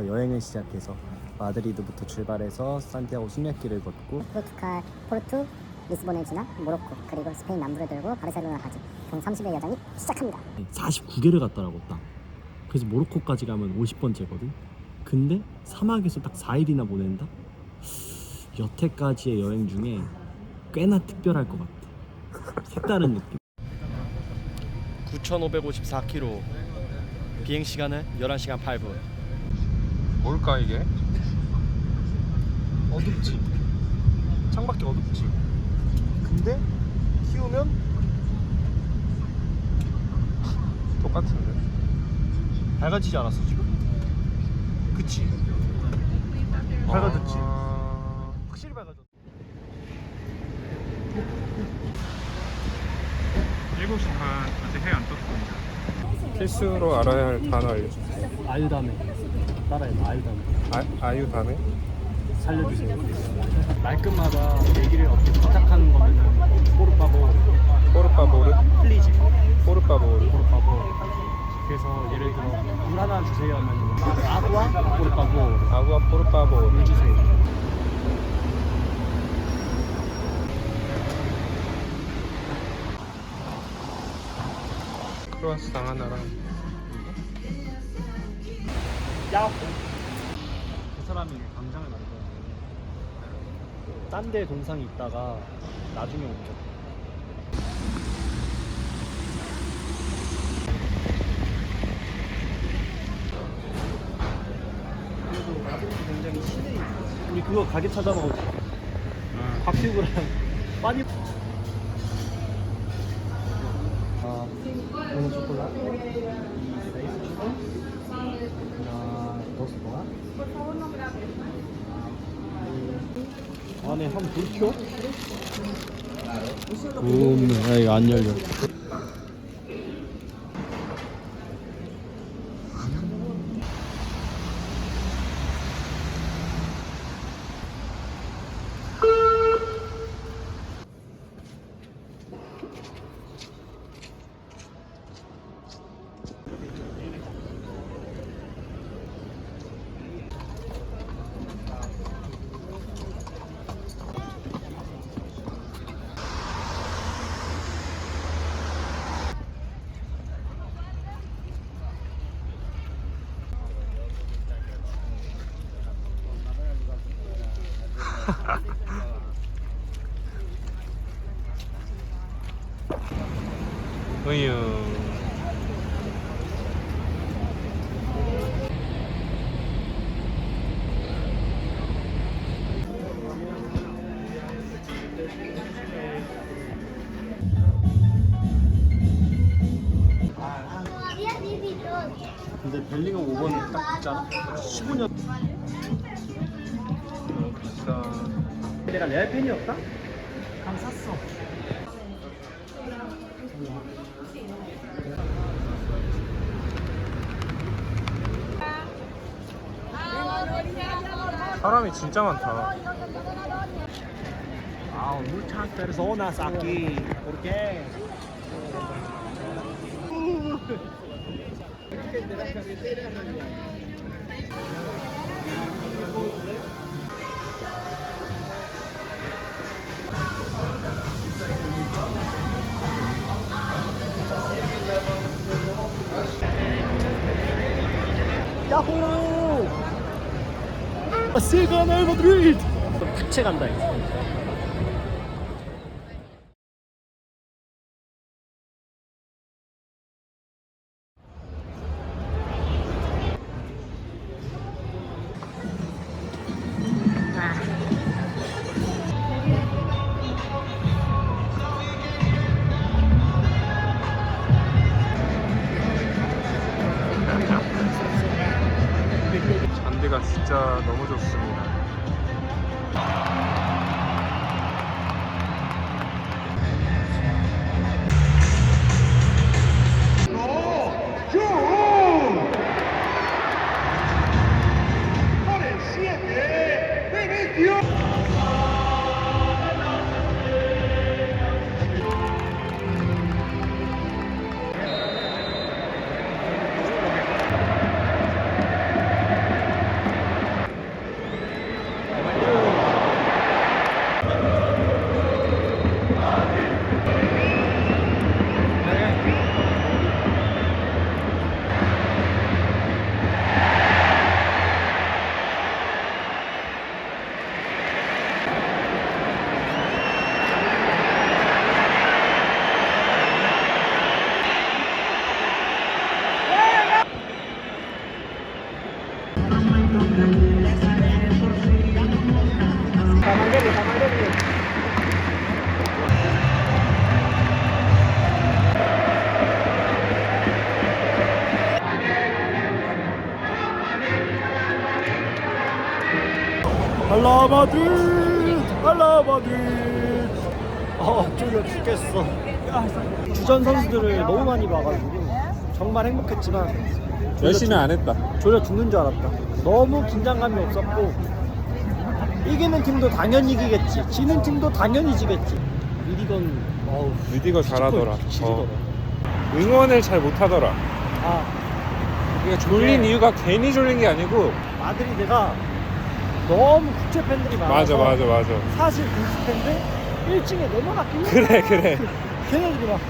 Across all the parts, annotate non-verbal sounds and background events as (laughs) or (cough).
오늘부터 여행을 시작해서 마드리드부터 출발해서 산티아고 순례길을 걷고 포르투갈, 포르투, 리스본을 지나 모로코 그리고 스페인 남부를 돌고 바르셀로나까지 총 30의 여정이 시작합니다. 49개를 갔다라고 딱. 그래서 모로코까지 가면 50번째거든. 근데 사막에서 딱 4일이나 보낸다. 여태까지의 여행 중에 꽤나 특별할 것 같아. 색다른 느낌. 9,554km. 비행 시간은 11시간 8분. 뭘까 이게? 어둡지. 창밖이 어둡지. 근데 키우면 똑같은데 밝아지지 않았어 지금? 그치? 밝아졌지. 아... 확실히 밝아졌. 7시 반 아직 해 안 떴습니다. 필수로 알아야 할 단어 알려주세요 아유다메. 따라해 아유다메. 아, 아유 다음에? 살려주세요. 말끝마다 얘기를 어떻게 부탁하는 거면은 포르파보, 포르파보르? 플리즈, 포르파보르 포르파보. 그래서 예를 들어 물 하나 주세요 하면 아구아 포르파보 아구아 포르파보르 물 주세요. 크로아상 하나랑 야호. 그 사람이 광장을 만들었는데 딴 데 동상이 있다가 나중에 옮겼. 그래도 마드리드 굉장히 시내 우리 그거 가게 찾아보고 박튜브랑 빠니 아 오늘 초콜릿 이 라이스 초콜릿 아, 도스토가 안에 한불 켜? 음, 아 이거 안 열려. 으유 근데 벨링엄 5번 딱 있잖아. 15년. 너무 비싸 내가 레알 팬이었다? 사람이 진짜 많다 Ah, muchas personas aquí. ¿Por qué? 세가 날 마드리드! 부채 간다 이거. 진짜 너무 좋습니다 알라 마드리드 알라 마드리드 아 졸려 죽겠어 주전 선수들을 너무 많이 봐가지고 정말 행복했지만 열심히 안 했다. 졸려 죽는 줄 알았다 너무 긴장감이 없었고 이기는 팀도 당연히 이기겠지 지는 팀도 당연히 지겠지 미디건 어우 리디가 잘하더라. 어. 응원을 잘 못하더라. 아 이게 졸린 이유가 괜히 졸린 게 아니고 마드리드가 너무 국제 팬들이 많아서 맞아 맞아 맞아. 사실 골프 팬들 1층에 넘어갔긴 해. 그래 그래. 걔네들이 막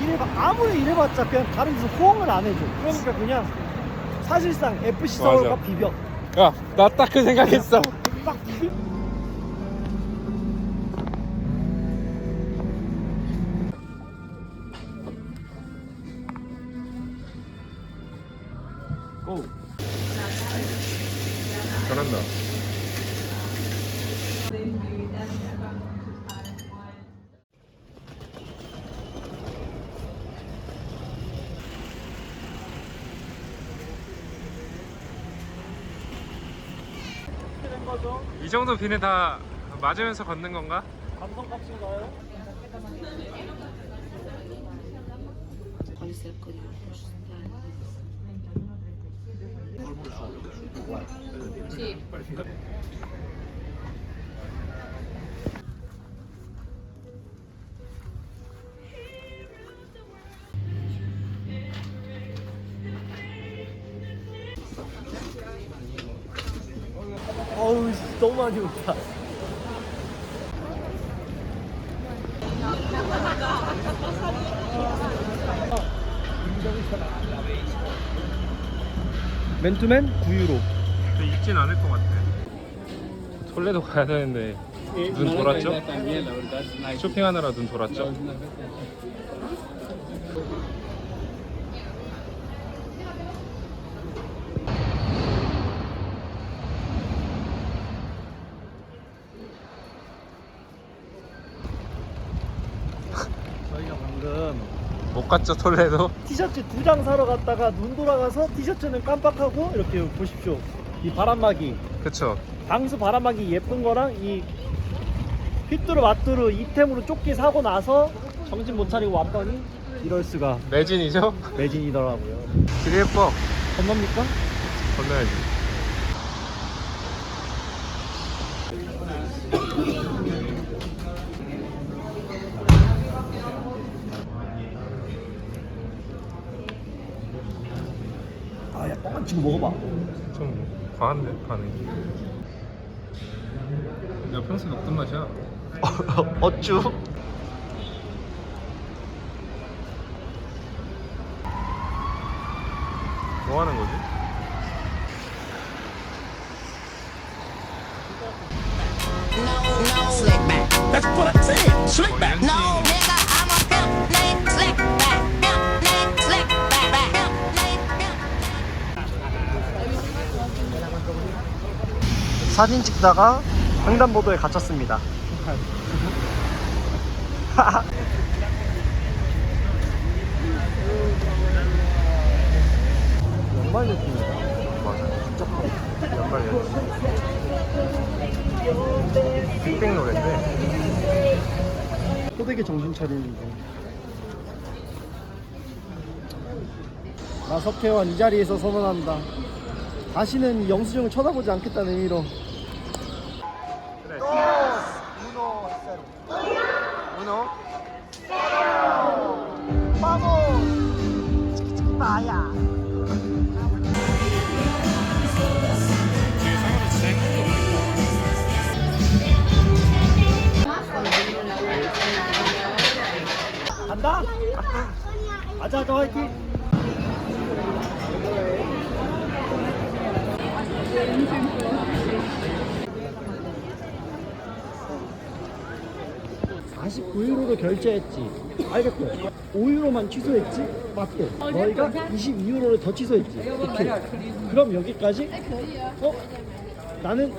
이래봐 아무리 이래봤자 그냥 다른 데서 호응을 안 해줘 그러니까 그냥 사실상 FC. 서울과 비벼 야나 딱 그 생각했어. (laughs) 된 거죠 이 정도 비는 다 맞으면서 걷는 건가? 감성값인가요? 많이 온다 맨투맨 9유로 근데 입진 않을 것 같아. 솔레도 가야 되는데 눈 돌았죠? 쇼핑하느라 눈 돌았죠? 저희가 방금 못 갔죠 톨레도? 티셔츠 두 장 사러 갔다가 눈 돌아가서 티셔츠는 깜빡하고 이렇게 보십시오. 이 바람막이. 그쵸. 방수 바람막이 예쁜 거랑 이 휘뚜루 마뚜루 이템으로 조끼 사고 나서 정신 못 차리고 왔더니 이럴 수가. 매진이죠? 매진이더라고요. 되게 예뻐. 건너입니까? 건너야지 지금 먹어봐. 좀 과한데 반응이? 야 평소 먹던 맛이야. (laughs) 어쭈? 뭐 하는 거지? 사진 찍다가 횡단보도에 갇혔습니다 연말 느낌이다 맞아 진짜 커 연말 연시 빅뱅 노래인데 호되게 정신 차리는 중. 나 석혜원 이 자리에서 선언한다. 다시는 영수증을 쳐다보지 않겠다는 의미로. 아자 아자 화이팅. (49유로로) 결제했지. 알겠고. (5유로만) 취소했지? 맞고. 너희가 (22유로를) 더 취소했지. 오케이. 그럼 여기까지? 어? 나는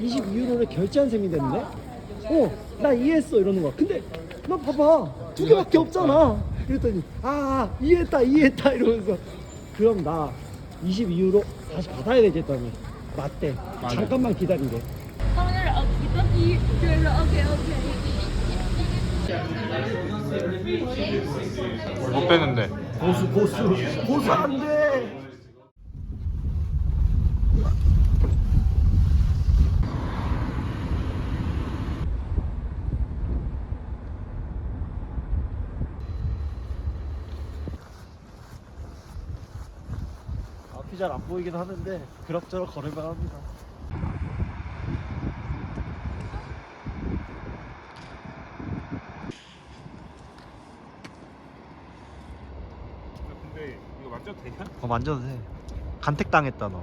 22유로를 결제한 셈이 됐네? 어나 이해했어. 이러는 거야. 근데 너 봐봐. 두 개밖에 없잖아 그랬더니 아 이해했다 이해했다 이러면서 그럼 나 22유로 다시 받아야 되지 했더니 맞대. 잠깐만 기다리래. 오늘 어기 떡이 들어 오케이 오케이 못 빼는데. 고수 고수 고수 안 돼. 잘 안 보이긴 하는데 그럭저럭 걸을만 합니다. 근데 이거 만져도 되냐? 어 만져도 돼. 간택 당했다 너.